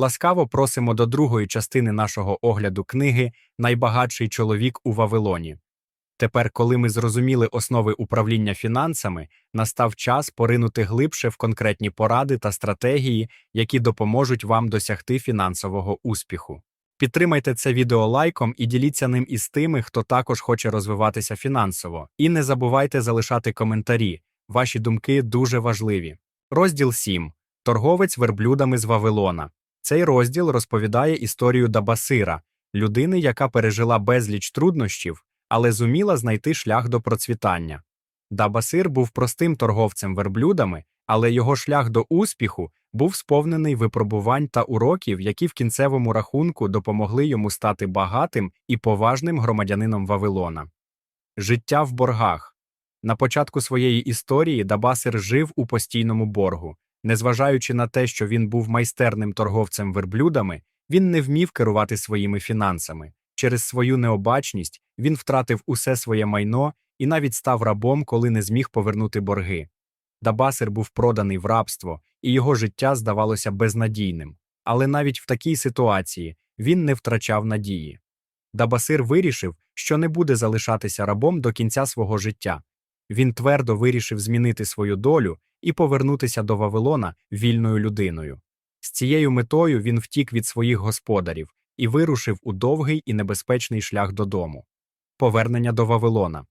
Ласкаво просимо до другої частини нашого огляду книги Найбагатший чоловік у Вавилоні. Тепер, коли ми зрозуміли основи управління фінансами, настав час поринути глибше в конкретні поради та стратегії, які допоможуть вам досягти фінансового успіху. Підтримайте це відео лайком і діліться ним із тими, хто також хоче розвиватися фінансово. І не забувайте залишати коментарі. Ваші думки дуже важливі. Розділ 7. Торговець верблюдами з Вавилона. Цей розділ розповідає історію Дабасира, людини, яка пережила безліч труднощів, але зуміла знайти шлях до процвітання. Дабасир був простим торговцем верблюдами, але його шлях до успіху був сповнений випробувань та уроків, які в кінцевому рахунку допомогли йому стати багатим і поважним громадянином Вавилона. Життя в боргах на початку своєї історії Дабасир жив у постійному боргу. Незважаючи на те, що він був майстерним торговцем верблюдами, він не вмів керувати своїми фінансами. Через свою необачність він втратив усе своє майно і навіть став рабом, коли не зміг повернути борги. Дабасир був проданий в рабство, і його життя здавалося безнадійним. Але навіть в такій ситуації він не втрачав надії. Дабасир вирішив, що не буде залишатися рабом до кінця свого життя. Він твердо вирішив змінити свою долю і повернутися до Вавилона вільною людиною. З цією метою він втік від своїх господарів і вирушив у довгий і небезпечний шлях додому. Повернення до Вавилона.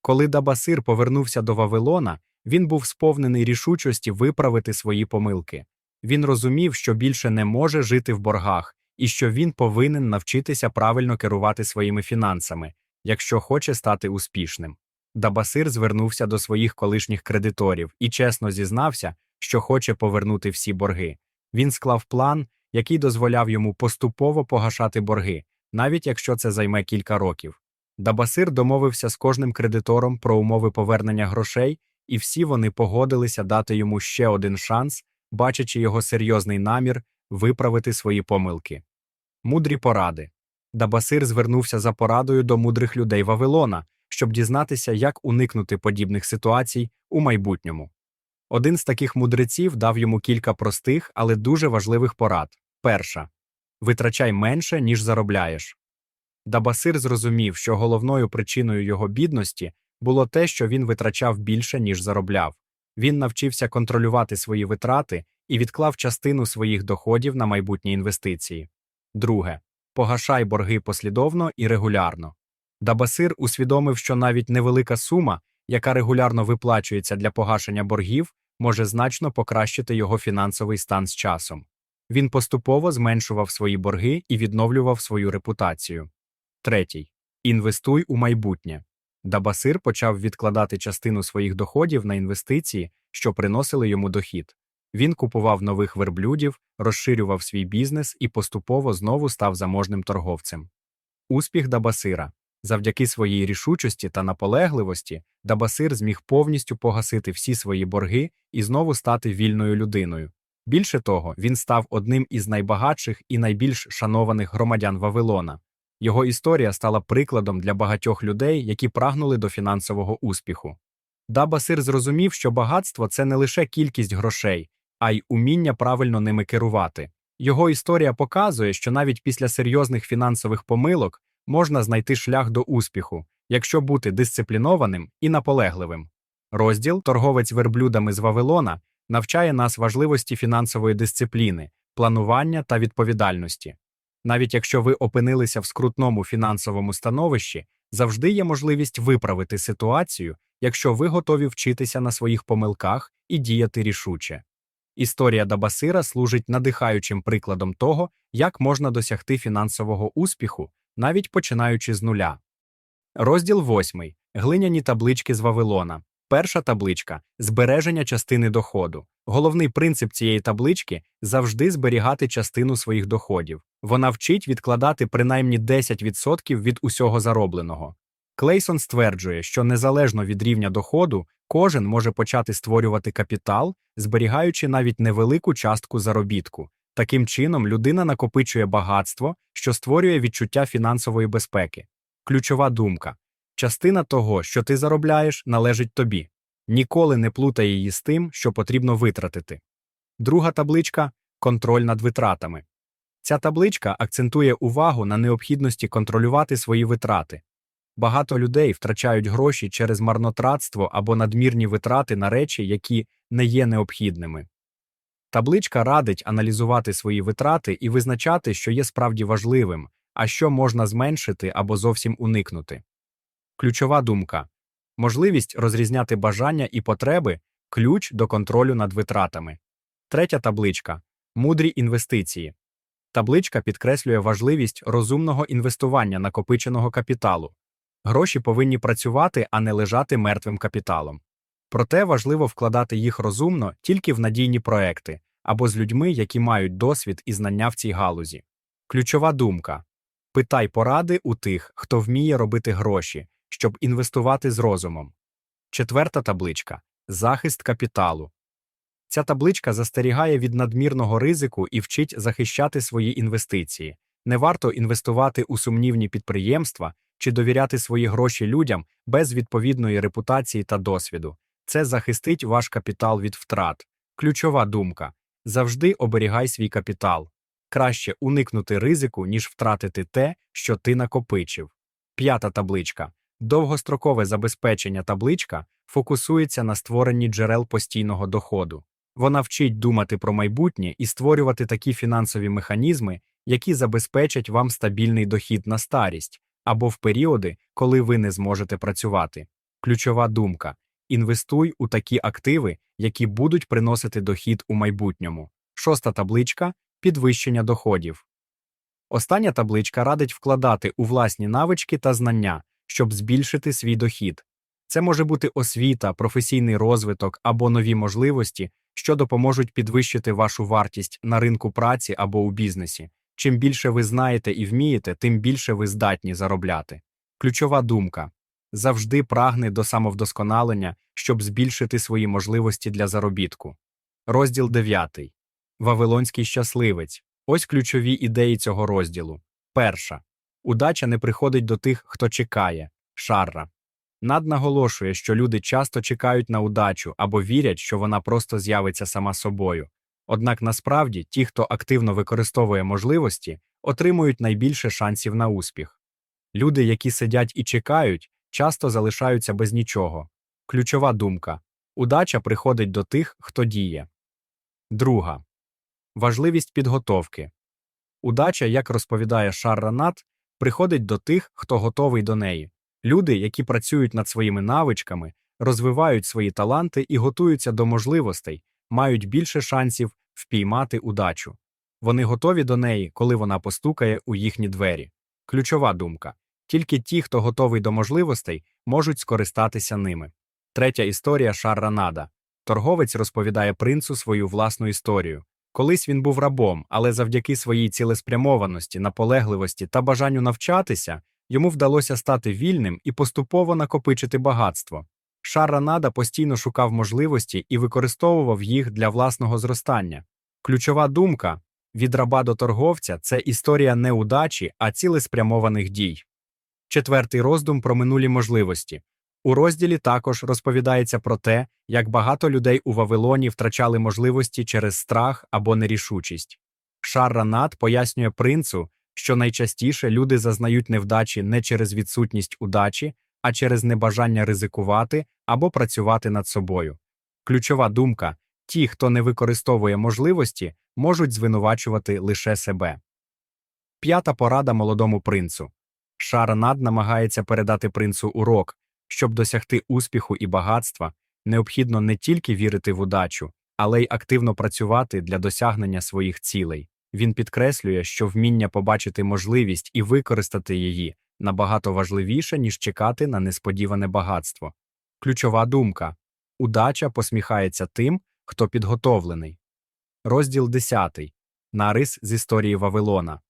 Коли Дабасир повернувся до Вавилона, він був сповнений рішучості виправити свої помилки. Він розумів, що більше не може жити в боргах і що він повинен навчитися правильно керувати своїми фінансами, якщо хоче стати успішним. Дабасир звернувся до своїх колишніх кредиторів і чесно зізнався, що хоче повернути всі борги. Він склав план, який дозволяв йому поступово погашати борги, навіть якщо це займе кілька років. Дабасир домовився з кожним кредитором про умови повернення грошей, і всі вони погодилися дати йому ще один шанс, бачачи його серйозний намір виправити свої помилки. Мудрі поради. Дабасир звернувся за порадою до мудрих людей Вавилона, щоб дізнатися, як уникнути подібних ситуацій у майбутньому. Один з таких мудреців дав йому кілька простих, але дуже важливих порад. Перша витрачай менше, ніж заробляєш. Дабасир зрозумів, що головною причиною його бідності було те, що він витрачав більше, ніж заробляв. Він навчився контролювати свої витрати і відклав частину своїх доходів на майбутні інвестиції. Друге погашай борги послідовно і регулярно. Дабасир усвідомив, що навіть невелика сума, яка регулярно виплачується для погашення боргів, може значно покращити його фінансовий стан з часом. Він поступово зменшував свої борги і відновлював свою репутацію. Третій. Інвестуй у майбутнє. Дабасир почав відкладати частину своїх доходів на інвестиції, що приносили йому дохід. Він купував нових верблюдів, розширював свій бізнес і поступово знову став заможним торговцем. Успіх Дабасира Завдяки своїй рішучості та наполегливості Дабасир зміг повністю погасити всі свої борги і знову стати вільною людиною. Більше того, він став одним із найбагатших і найбільш шанованих громадян Вавилона. Його історія стала прикладом для багатьох людей, які прагнули до фінансового успіху. Дабасир зрозумів, що багатство це не лише кількість грошей, а й уміння правильно ними керувати. Його історія показує, що навіть після серйозних фінансових помилок можна знайти шлях до успіху, якщо бути дисциплінованим і наполегливим. Розділ Торговець верблюдами з Вавилона навчає нас важливості фінансової дисципліни, планування та відповідальності. Навіть якщо ви опинилися в скрутному фінансовому становищі, завжди є можливість виправити ситуацію, якщо ви готові вчитися на своїх помилках і діяти рішуче. Історія Дабасира служить надихаючим прикладом того, як можна досягти фінансового успіху, навіть починаючи з нуля. Розділ 8. Глиняні таблички з Вавилона. Перша табличка збереження частини доходу. Головний принцип цієї таблички завжди зберігати частину своїх доходів. Вона вчить відкладати принаймні 10% від усього заробленого. Клейсон стверджує, що незалежно від рівня доходу, кожен може почати створювати капітал, зберігаючи навіть невелику частку заробітку. Таким чином, людина накопичує багатство, що створює відчуття фінансової безпеки. Ключова думка частина того, що ти заробляєш, належить тобі. Ніколи не плутай її з тим, що потрібно витратити. Друга табличка контроль над витратами. Ця табличка акцентує увагу на необхідності контролювати свої витрати. Багато людей втрачають гроші через марнотратство або надмірні витрати на речі, які не є необхідними. Табличка радить аналізувати свої витрати і визначати, що є справді важливим, а що можна зменшити або зовсім уникнути. Ключова думка можливість розрізняти бажання і потреби ключ до контролю над витратами. Третя табличка мудрі інвестиції. Табличка підкреслює важливість розумного інвестування накопиченого капіталу. Гроші повинні працювати, а не лежати мертвим капіталом. Проте важливо вкладати їх розумно тільки в надійні проекти або з людьми, які мають досвід і знання в цій галузі. Ключова думка питай поради у тих, хто вміє робити гроші, щоб інвестувати з розумом. Четверта табличка захист капіталу. Ця табличка застерігає від надмірного ризику і вчить захищати свої інвестиції. Не варто інвестувати у сумнівні підприємства чи довіряти свої гроші людям без відповідної репутації та досвіду. Це захистить ваш капітал від втрат. Ключова думка завжди оберігай свій капітал. Краще уникнути ризику, ніж втратити те, що ти накопичив. П'ята табличка. Довгострокове забезпечення табличка фокусується на створенні джерел постійного доходу. Вона вчить думати про майбутнє і створювати такі фінансові механізми, які забезпечать вам стабільний дохід на старість або в періоди, коли ви не зможете працювати. Ключова думка інвестуй у такі активи, які будуть приносити дохід у майбутньому. Шоста табличка підвищення доходів. Остання табличка радить вкладати у власні навички та знання, щоб збільшити свій дохід. Це може бути освіта, професійний розвиток або нові можливості, що допоможуть підвищити вашу вартість на ринку праці або у бізнесі. Чим більше ви знаєте і вмієте, тим більше ви здатні заробляти. Ключова думка завжди прагни до самовдосконалення, щоб збільшити свої можливості для заробітку. Розділ 9. Вавилонський щасливець. Ось ключові ідеї цього розділу. Перша. Удача не приходить до тих, хто чекає. Шарра. Над наголошує, що люди часто чекають на удачу або вірять, що вона просто з'явиться сама собою. Однак насправді ті, хто активно використовує можливості, отримують найбільше шансів на успіх. Люди, які сидять і чекають, часто залишаються без нічого. Ключова думка удача приходить до тих, хто діє. Друга важливість підготовки. Удача, як розповідає Шарранат, приходить до тих, хто готовий до неї. Люди, які працюють над своїми навичками, розвивають свої таланти і готуються до можливостей, мають більше шансів впіймати удачу. Вони готові до неї, коли вона постукає у їхні двері. Ключова думка тільки ті, хто готовий до можливостей, можуть скористатися ними. Третя історія Шарранада. Торговець розповідає принцу свою власну історію. Колись він був рабом, але завдяки своїй цілеспрямованості, наполегливості та бажанню навчатися йому вдалося стати вільним і поступово накопичити багатство. Шарранада постійно шукав можливості і використовував їх для власного зростання. Ключова думка від раба до торговця це історія не удачі, а цілеспрямованих дій. Четвертий роздум про минулі можливості. У розділі також розповідається про те, як багато людей у Вавилоні втрачали можливості через страх або нерішучість. Шарранат пояснює принцу, що найчастіше люди зазнають невдачі не через відсутність удачі, а через небажання ризикувати або працювати над собою. Ключова думка ті, хто не використовує можливості, можуть звинувачувати лише себе. П'ята порада молодому принцу. Шаранад намагається передати принцу урок, щоб досягти успіху і багатства, необхідно не тільки вірити в удачу, але й активно працювати для досягнення своїх цілей. Він підкреслює, що вміння побачити можливість і використати її набагато важливіше, ніж чекати на несподіване багатство. Ключова думка удача посміхається тим, хто підготовлений. Розділ 10. Нарис з історії Вавилона.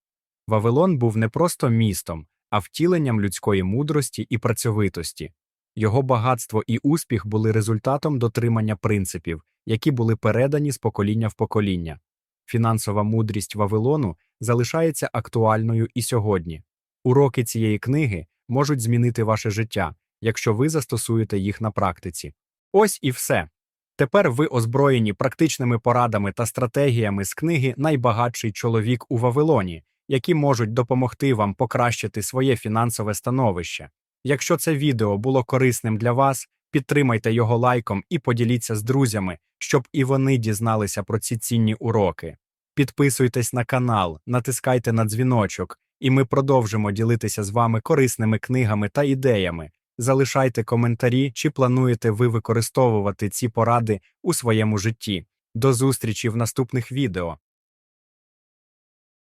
Вавилон був не просто містом, а втіленням людської мудрості і працьовитості. Його багатство і успіх були результатом дотримання принципів, які були передані з покоління в покоління. Фінансова мудрість Вавилону залишається актуальною і сьогодні. Уроки цієї книги можуть змінити ваше життя, якщо ви застосуєте їх на практиці. Ось і все. Тепер ви озброєні практичними порадами та стратегіями з книги Найбагатший чоловік у Вавилоні, які можуть допомогти вам покращити своє фінансове становище. Якщо це відео було корисним для вас, підтримайте його лайком і поділіться з друзями, щоб і вони дізналися про ці цінні уроки. Підписуйтесь на канал, натискайте на дзвіночок, і ми продовжимо ділитися з вами корисними книгами та ідеями. Залишайте коментарі, чи плануєте ви використовувати ці поради у своєму житті. До зустрічі в наступних відео.